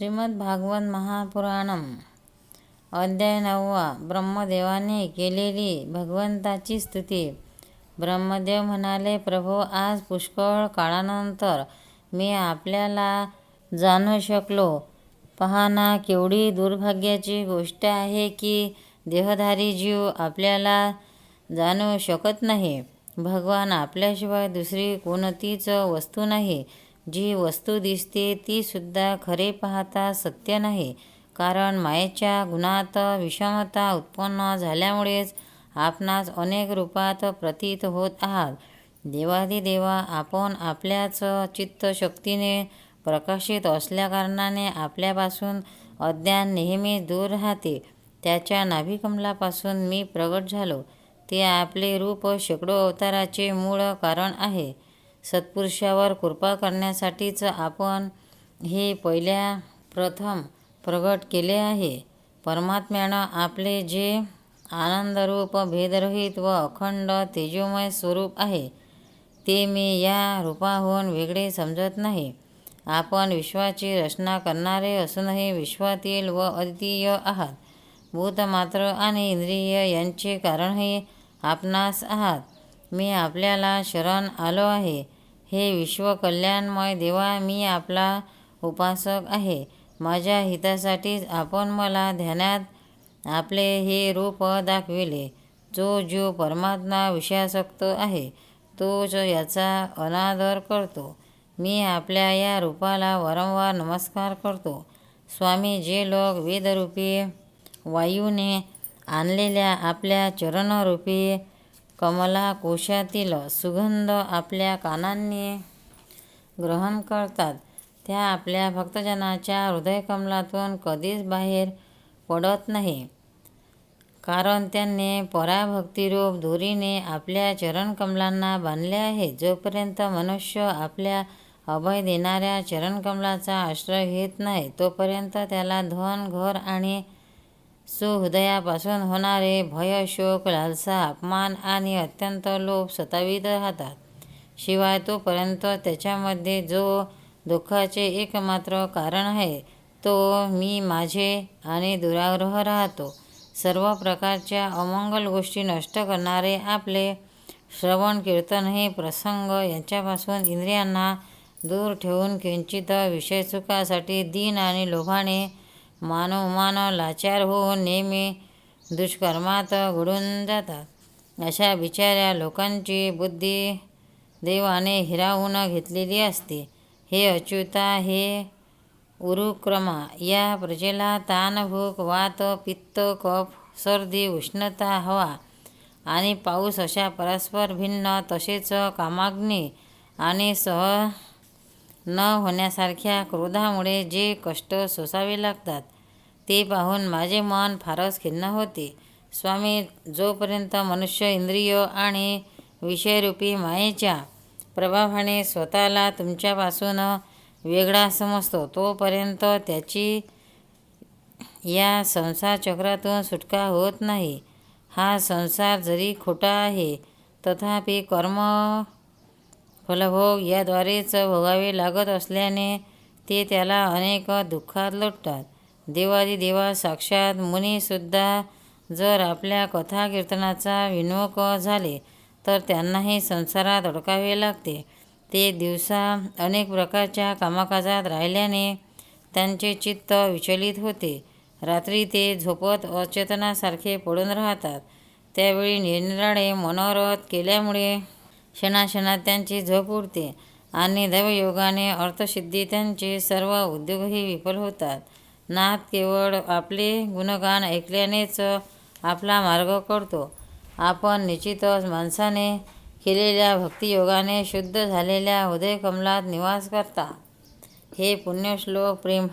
श्रीमद भागवत महापुराणम अध्याय नववा. ब्रह्मदेवाने केलेली भगवंताची स्तुती. ब्रह्मदेव म्हणाले प्रभो आज पुष्कळ काळानंतर मी आपल्याला जाणू शकलो. पहा ना केवढी दुर्भाग्याची गोष्ट आहे की देहधारी जीव आपल्याला जाणू शकत नाही. भगवान आपल्याशिवाय दुसरी कोणतीच वस्तू नाही. जी वस्तू दिसते तीसुद्धा खरे पाहता सत्य नाही. कारण मायेच्या गुणात विषमता उत्पन्न झाल्यामुळेच आपणास अनेक रूपात प्रतीत होत आहात. देवा आपण आपल्याच चित्तशक्तीने प्रकाशित असल्याकारणाने आपल्यापासून अज्ञान नेहमी दूर राहते. त्याच्या नाभिकमलापासून मी प्रगट झालो. ते आपले रूप शेकडो अवताराचे मूळ कारण आहे. सत्पुरुषावर कृपा करण्यासाठीच आपण हे पहिल्या प्रथम प्रगट केले आहे. परमात्म्यानं आपले जे आनंदरूप भेदरहित व अखंड तेजोमय स्वरूप आहे ते मी या रूपाहून वेगळे समजत नाही. आपण विश्वाची रचना करणारे असूनही विश्वातील व अद्वितीय आहात. भूतमात्र आणि इंद्रिय यांचे कारणही आपणास आहात. मी आपल्याला शरण आलो आहे. हे विश्वकल्याणमय देवा मी आपला उपासक आहे. माझ्या हितासाठीच आपण मला ध्यानात आपले हे रूप दाखविले. जो जो परमात्मा विषयासक्त आहे तोच याचा अनादर करतो. मी आपल्या या रूपाला वारंवार नमस्कार करतो. स्वामी जे लोक वेदरूपी वायूने आणलेल्या आपल्या चरणरूपी कमला कोशातील सुगंध आपल्या कानांनी ग्रहण करतात. त्या आपल्या भक्तजनाच्या हृदयकमलातून कधीच बाहेर पडत नाही. कारण त्यांनी पराभक्तिरूप धुरीने आपल्या चरणकमलांना बांधले आहे. जोपर्यंत मनुष्य आपल्या अभय देणाऱ्या चरणकमलाचा आश्रय घेत नाही तोपर्यंत त्याला धन घर आणि सुहृदयापासून होणारे भय शोक लालसा अपमान आणि अत्यंत लोभ सतावीत राहतात. शिवाय तोपर्यंत त्याच्यामध्ये जो दुःखाचे एकमात्र कारण आहे तो मी माझे आणि दुराग्रह राहतो. सर्व प्रकारच्या अमंगल गोष्टी नष्ट करणारे आपले श्रवण कीर्तन हे प्रसंग यांच्यापासून इंद्रियांना दूर ठेवून किंचित विषयसुखासाठी दिन आणि लोभाने मानव मानव लाचार होऊन नेहमी दुष्कर्मात घडून जातात. अशा बिचाऱ्या लोकांची बुद्धी देवाने हिरावून घेतलेली असते. हे अच्युता हे उरुक्रमा या प्रजेला ताण भूक वात पित्त कफ सर्दी उष्णता हवा आणि पाऊस अशा परस्पर भिन्न तसेच कामाग्नी आणि सह न होण्यासारख्या क्रोधामुळे जे कष्ट सोसावे लागतात ते पाहून माझे मन फारच खिन्न होते. स्वामी जोपर्यंत मनुष्य इंद्रिय आणि विषयरूपी मायेच्या प्रभावाने स्वतःला तुमच्यापासून वेगळा समजतो तोपर्यंत त्याची या संसार चक्रातून सुटका होत नाही. हा संसार जरी खोटा आहे तथापि कर्म फलभोग याद्वारेच भोगावे लागत असल्याने ते त्याला अनेक दुःखात लोटतात. देवादी देवा साक्षात मुनीसुद्धा जर आपल्या कथा कीर्तनाचा विनोक झाले तर त्यांनाही संसारात अडकावे लागते. ते दिवसा अनेक प्रकारच्या कामकाजात राहिल्याने त्यांचे चित्त विचलित होते. रात्री ते झोपत अचेतनासारखे पडून राहतात. त्यावेळी निरनिराळे मनोरथ केल्यामुळे क्षणाक्षणात त्यांची झोप उडते आणि दैवयोगाने अर्थसिद्धी त्यांचे सर्व उद्योगही विफल होतात. नाथ केवळ आपले गुणगान ऐकल्यानेच आपला मार्ग कळतो आपण निश्चितच माणसाने केलेल्या भक्तियोगाने शुद्ध झालेल्या हृदयकमलात निवास करता. हे पुण्यश्लोक प्रेम.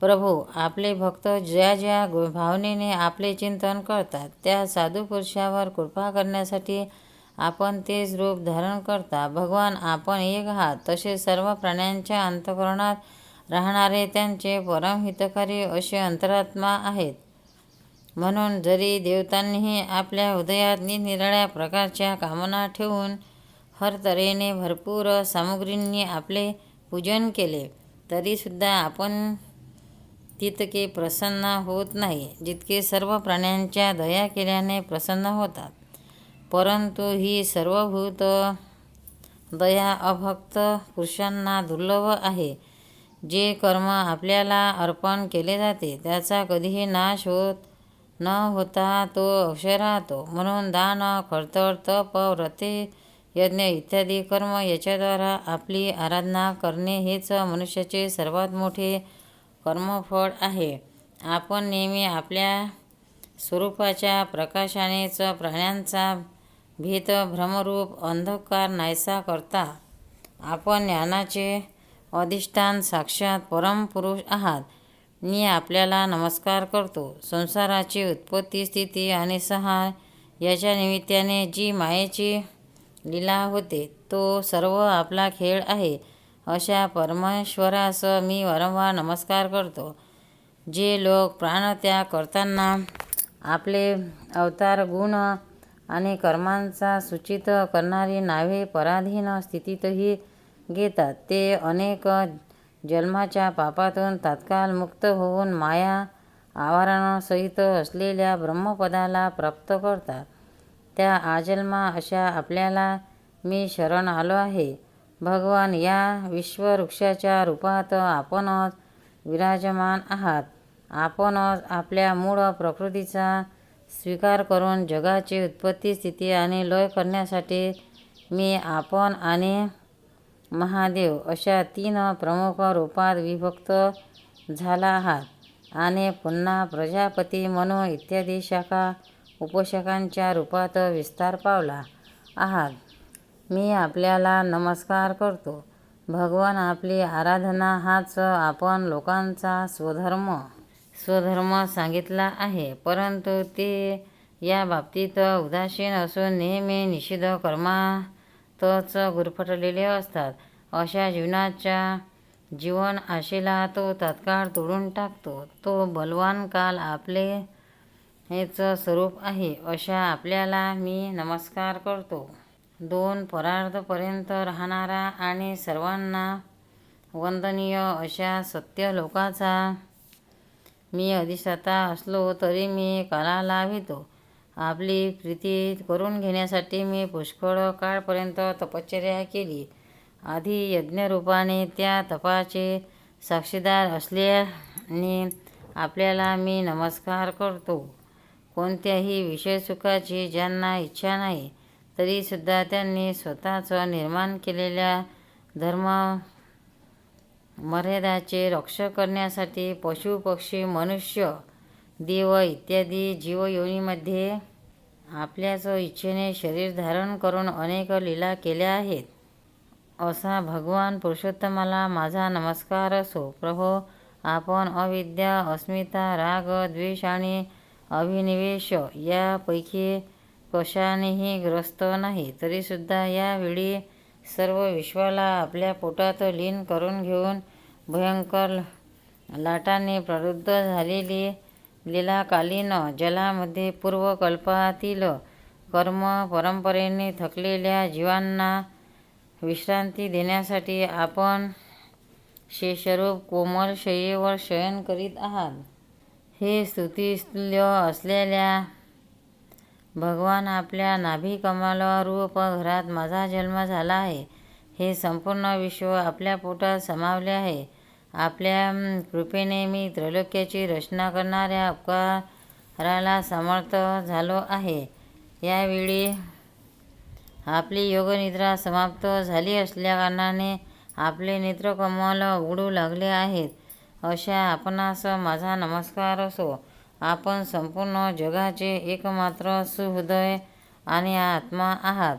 प्रभू आपले भक्त ज्या ज्या भावनेने आपले चिंतन करतात त्या साधू पुरुषावर कृपा करण्यासाठी आपण तेच रूप धारण करता. भगवान आपण एक आहात. तसे सर्व प्राण्यांच्या अंतकरणात राहणारे त्यांचे परमहितकारी असे अंतरात्मा आहेत. म्हणून जरी देवतांनीही आपल्या हृदयात निरनिराळ्या प्रकारच्या कामना ठेवून हर तऱ्हेने भरपूर सामुग्रींनी आपले पूजन केले तरीसुद्धा आपण तितके प्रसन्न होत नाही जितके सर्व प्राण्यांच्या दया केल्याने प्रसन्न होतात. परंतु ही सर्वभूत दया अभक्त पुरुषांना दुर्लभ आहे. जे कर्म आपल्याला अर्पण केले जाते त्याचा कधीही नाश होत न होता तो अक्षय राहतो. म्हणून दान खडतळ तप व्रते यज्ञ इत्यादी कर्म याच्याद्वारा आपली आराधना करणे हेच मनुष्याचे सर्वात मोठे कर्मफळ आहे. आपण नेहमी आपल्या स्वरूपाच्या प्रकाशानेच प्राण्यांचा भीत भ्रमरूप अंधकार नाहीसा करता. आपण ज्ञानाचे अधिष्ठान साक्षात परमपुरुष आहात. मी आपल्याला नमस्कार करतो. संसाराची उत्पत्ती स्थिती आणि सहाय याच्या निमित्ताने जी मायेची लीला होते तो सर्व आपला खेळ आहे. अशा परमेश्वरास मी वारंवार नमस्कार करतो. जे लोक प्राणत्याग करताना आपले अवतार गुण आणि कर्मांचा सूचित करणारी नावे पराधीन स्थितीतही घेतात. ते अनेक जन्माच्या पापातून तात्काळ मुक्त होऊन माया आवरणासहित असलेल्या ब्रह्मपदाला प्राप्त करतात. त्या आजन्मा अशा आपल्याला मी शरण आलो आहे. भगवान या विश्ववृक्षाच्या रूपात आपणच विराजमान आहात. आपणच आपल्या मूळ प्रकृतीचा स्वीकार करून जगाची उत्पत्ती स्थिती आणि लय करण्यासाठी मी आपण आणि महादेव अशा तीन प्रमुख रूपात विभक्त झाला आहात. आणि पुन्हा प्रजापती म्हणून इत्यादी शाखा उपशाखांच्या रूपात विस्तार पावला आहात. मी आपल्याला नमस्कार करतो. भगवान आपली आराधना हाच आपण लोकांचा स्वधर्म स्वधर्म सांगितला आहे. परंतु ते या बाबतीत उदासीन असून नेहमी निषिद्ध कर्मातच गुरफटलेले असतात. अशा जीवनाच्या जीवन आशेला तो तात्काळ तोडून टाकतो. तो बलवान काल आपले हेच स्वरूप आहे. अशा आपल्याला मी नमस्कार करतो. दोन परार्धपर्यंत राहणारा आणि सर्वांना वंदनीय अशा सत्य लोकाचा मी अधिष्ठाता असलो तरी मी कालाला भितो आपली प्रीती करून घेण्यासाठी मी पुष्कळ काळपर्यंत तपश्चर्या केली. आधी यज्ञरूपाने त्या तपाचे साक्षीदार असल्याने आपल्याला मी नमस्कार करतो. कोणत्याही विषयसुखाची ज्यांना इच्छा नाही तरीसुद्धा त्यांनी स्वतःचं निर्माण केलेल्या धर्म मर्यादाचे रक्षण करण्यासाठी पशु पक्षी मनुष्य देव इत्यादी जीवयोनीमध्ये आपल्याच इच्छेने शरीर धारण करून अनेक लीला केल्या आहेत. असा भगवान पुरुषोत्तमाला माझा नमस्कार असो. प्रभो आपण अविद्या अस्मिता राग द्वेष आणि अभिनिवेश यापैकी कशानेही ग्रस्त नाही तरीसुद्धा यावेळी सर्व विश्वाला आपल्या पोटात लीन करून घेऊन भयंकर लाटाने प्रवृद्ध झालेली लीलाकालीन जलामध्ये पूर्वकल्पातील कर्म परंपरेने थकलेल्या जीवांना विश्रांती देण्यासाठी आपण शेषरूप कोमल शय्येवर शयन करीत आहात. हे स्तुतितुल्य असलेल्या भगवान आपल्या नाभी रूप घरात माझा जन्म झाला आहे. हे संपूर्ण विश्व आपल्या पोटात समावले आहे. आपल्या कृपेने मी त्रैलोक्याची रचना करणाऱ्या उपकाराला समर्थ झालो आहे. यावेळी आपली योगनिद्रा समाप्त झाली असल्याकारणाने आपले नेत्रकमल उघडू लागले आहेत. अशा आपणास माझा नमस्कार असो. आपण संपूर्ण जगाचे एकमात्र सुहृदय आणि आत्मा आहात.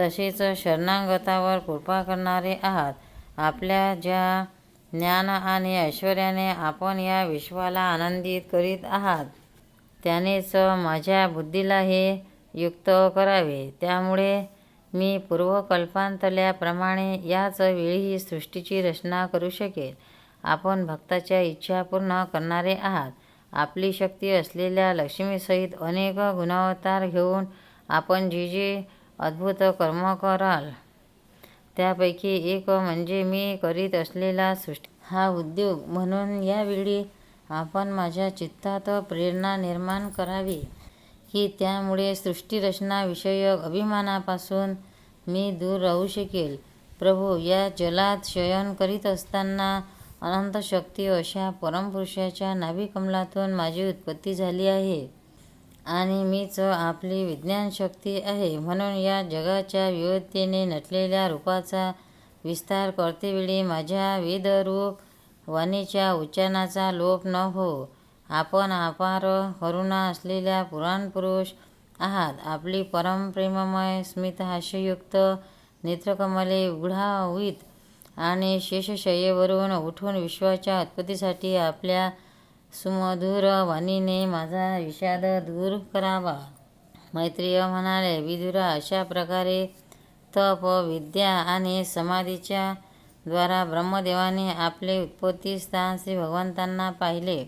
तसेच शरणागतावर कृपा करणारे आहात. आपल्या ज्या ज्ञान आणि ऐश्वर्याने आपण या विश्वाला आनंदित करीत आहात. त्यानेच माझ्या बुद्धीला हे युक्त करावे. त्यामुळे मी पूर्वकल्पांतल्याप्रमाणे याच वेळीही सृष्टीची रचना करू शकेल. आपण भक्ताच्या इच्छा पूर्ण करणारे आहात. आपली शक्ती असलेल्या लक्ष्मीसहित अनेक गुणावतार घेऊन आपण जे जे अद्भुत कर्म कराल. त्यापैकी एक म्हणजे मी करीत असलेला सृष्टी हा उद्योग म्हणून यावेळी आपण माझ्या चित्तात प्रेरणा निर्माण करावी की त्यामुळे सृष्टीरचनाविषयक अभिमानापासून मी दूर राहू शकेल. प्रभू या जलात शयन करीत असताना अनंत शक्ती अशा परमपुरुषाच्या नाभिकमलातून माझी उत्पत्ती झाली आहे. आणि मीच आपली विज्ञानशक्ती आहे. म्हणून या जगाच्या विविधतेने नटलेल्या रूपाचा विस्तार करतेवेळी माझ्या वेदरूप वाणीच्या उच्चारणाचा लोप न हो आपण अपार करुणा असलेल्या पुराणपुरुष आहात. आपली परमप्रेममय स्मितहास्ययुक्त नेत्रकमले उघडावीत आणि शेषशय्येवरून उठून विश्वाच्या उत्पत्तीसाठी आपल्या सुमधुर वाणीने माझा विषाद दूर करावा. मैत्रेय म्हणाले, विदुरा, अशा प्रकारे तप, विद्या आणि समाधीच्या द्वारा ब्रह्मदेवाने आपले उत्पत्ती स्थान श्री भगवंतांना पाहिले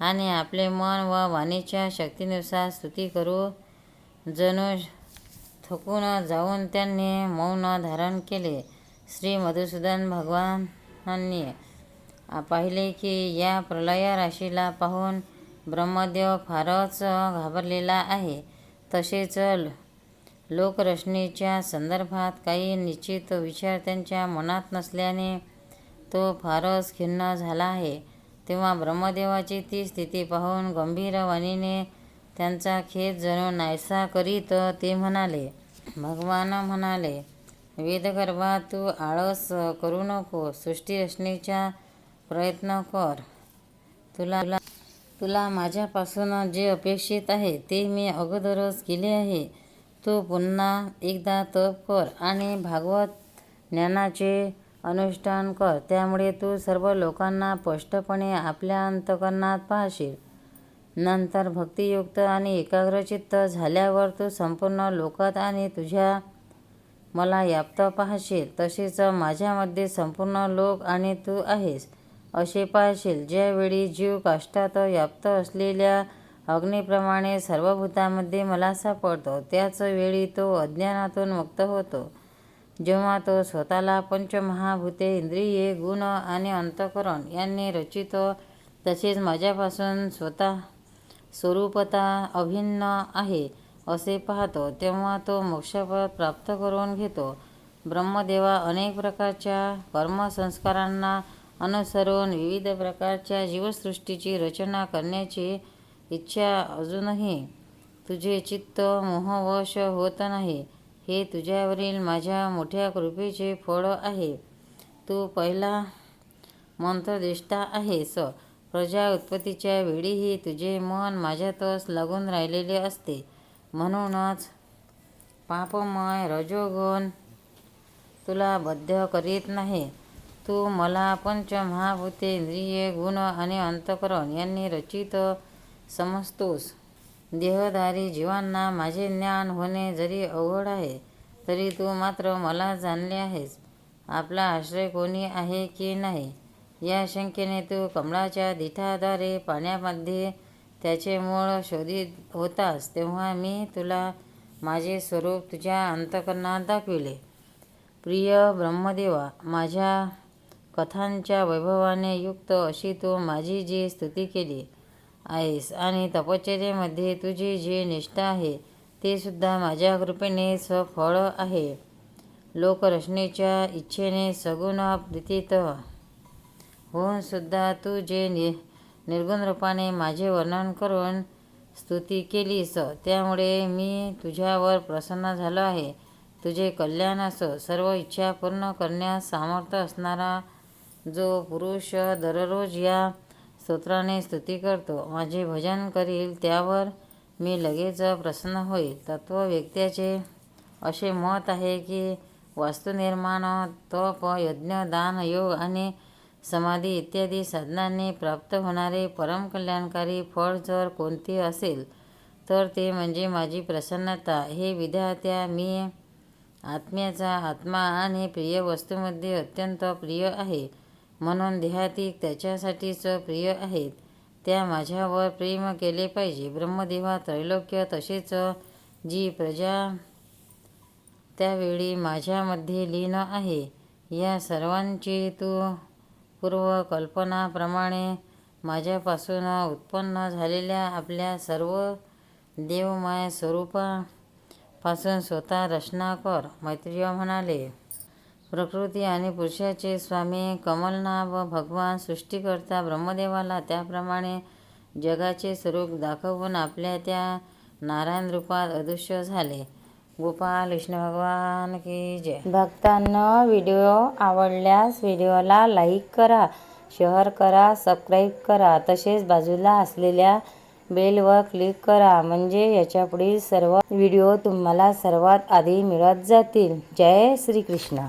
आणि आपले मन व वाणीच्या शक्तीनुसार स्तुती करू जणू थकून जाऊन त्यांनी मौन धारण केले. श्री मधुसूदन भगवानांनी पाहिले की या प्रलयराशीला पाहून ब्रह्मदेव फारच घाबरलेला आहे. तसेच लोकरचनेच्या संदर्भात काही निश्चित विचार त्यांच्या मनात नसल्याने तो फारच खिन्न झाला आहे. तेव्हा ब्रह्मदेवाची ती स्थिती पाहून गंभीर वाणीने त्यांचा खेद जणू नाहीसा करीत ते म्हणाले. भगवान म्हणाले, वेदगर्भात तू आळस करू नको. सृष्टीरचनेचा प्रयत्न कर. तुला तुला माझ्यापासून जे अपेक्षित आहे ते मी अगोदरच केले आहे. तू पुन्हा एकदा तप कर आणि भागवत ज्ञानाचे अनुष्ठान कर. त्यामुळे तू सर्व लोकांना स्पष्टपणे आपल्या अंतःकरणात पाहशील. नंतर भक्तियुक्त आणि एकाग्रचित्त झाल्यावर तू संपूर्ण लोकात आणि तुझ्या मला व्याप्त पाहशील. तसेच माझ्यामध्ये संपूर्ण लोक आणि तू आहेस, असे पाहशील. ज्यावेळी जीव काष्ठात व्याप्त असलेल्या अग्नीप्रमाणे सर्व भूतामध्ये मला सापडतो, त्याच वेळी तो अज्ञानातून मुक्त होतो. जेव्हा तो स्वतःला पंचमहाभूते, इंद्रिये, गुण आणि अंतःकरण यांनी रचित तसेच माझ्यापासून स्वतः स्वरूपता अभिन्न आहे, असे पाहतो, तेव्हा तो मोक्षपद प्राप्त करून घेतो. ब्रह्मदेवा, अनेक प्रकारच्या कर्मसंस्कारांना अनुसरून विविध प्रकारच्या जीवसृष्टीची रचना करण्याची इच्छा अजूनही तुझे चित्त मोहवश होत नाही, हे तुझ्यावरील माझ्या मोठ्या कृपेचे फळ आहे. तू पहिला मंत्रदेष्टा आहेस. प्रजा उत्पत्तीच्या वेळीही तुझे मन माझ्यातच लागून राहिलेले असते. म्हणूनच पापमय रजोगुण तुला बद्ध करीत नाही. तू मला पंचमहाभूते, इंद्रिये, गुण आणि अंतःकरण यांनी रचित समजतोस. देहधारी जीवांना माझे ज्ञान होणे जरी अवघड आहे, तरी तू मात्र मला जाणले आहेस. आपला आश्रय कोणी आहे की नाही, या शंकेने तू कमळाच्या दिठाद्वारे पाण्यामध्ये त्याचे मूळ शोधित होतास, तेव्हा मी तुला माझे स्वरूप तुझ्या अंतःकरणात दाखविले. प्रिय ब्रह्मदेवा, माझ्या कथांच्या वैभवाने युक्त अशी तू माझी जी स्तुती केली आहेस आणि तपश्चर्येमध्ये तुझी जी निष्ठा आहे, ते सुद्धा माझ्या कृपेने सफळ आहे. लोकरचनेच्या इच्छेने सगुण प्रीतीत होऊन सुद्धा तू जे निर्गुणरूपाने माझे वर्णन करून स्तुती केलीस, त्यामुळे मी तुझ्यावर प्रसन्न झालो आहे. तुझे कल्याण असो. सर्व इच्छा पूर्ण करण्यास सामर्थ्य असणारा जो पुरुष दररोज या स्तोत्राने स्तुती करतो, माझे भजन करील, त्यावर मी लगेच प्रसन्न होईल. तत्त्ववेत्त्यांचे असे मत आहे की वास्तुनिर्माण, तप, यज्ञ, दान, योग आणि समाधी इत्यादी साधनांनी प्राप्त होणारे परमकल्याणकारी फळ जर कोणते असेल, तर ते म्हणजे माझी प्रसन्नता. हे विधात्या, मी आत्म्याचा आत्मा आणि प्रिय वस्तूमध्ये अत्यंत प्रिय आहे, म्हणून देहाती त्याच्यासाठीच प्रिय आहेत, त्या माझ्यावर प्रेम केले पाहिजे. ब्रह्मदेवा, त्रैलोक्य तसेच जी प्रजा त्यावेळी माझ्यामध्ये लीन आहे, या सर्वांची तू पूर्वकल्पनाप्रमाणे माझ्यापासून उत्पन्न झालेल्या आपल्या सर्व देवमय स्वरूपापासून स्वतः रचना कर मैत्रिय म्हणाले. प्रकृती आणि पुरुषाचे स्वामी कमलनाभ भगवान सृष्टीकर्ता ब्रह्मदेवाला त्याप्रमाणे जगाचे स्वरूप दाखवून आपल्या त्या नारायण रूपात अदृश्य झाले. गोपाल विष्णू भगवान की जय. भक्तांना व्हिडिओ आवडल्यास व्हिडिओला लाईक करा शेअर करा सबस्क्राईब करा. तसेच बाजूला असलेल्या बेलवर क्लिक करा म्हणजे याच्या पुढील सर्व व्हिडिओ तुम्हाला सर्वात आधी मिळत जातील. जय श्रीकृष्ण.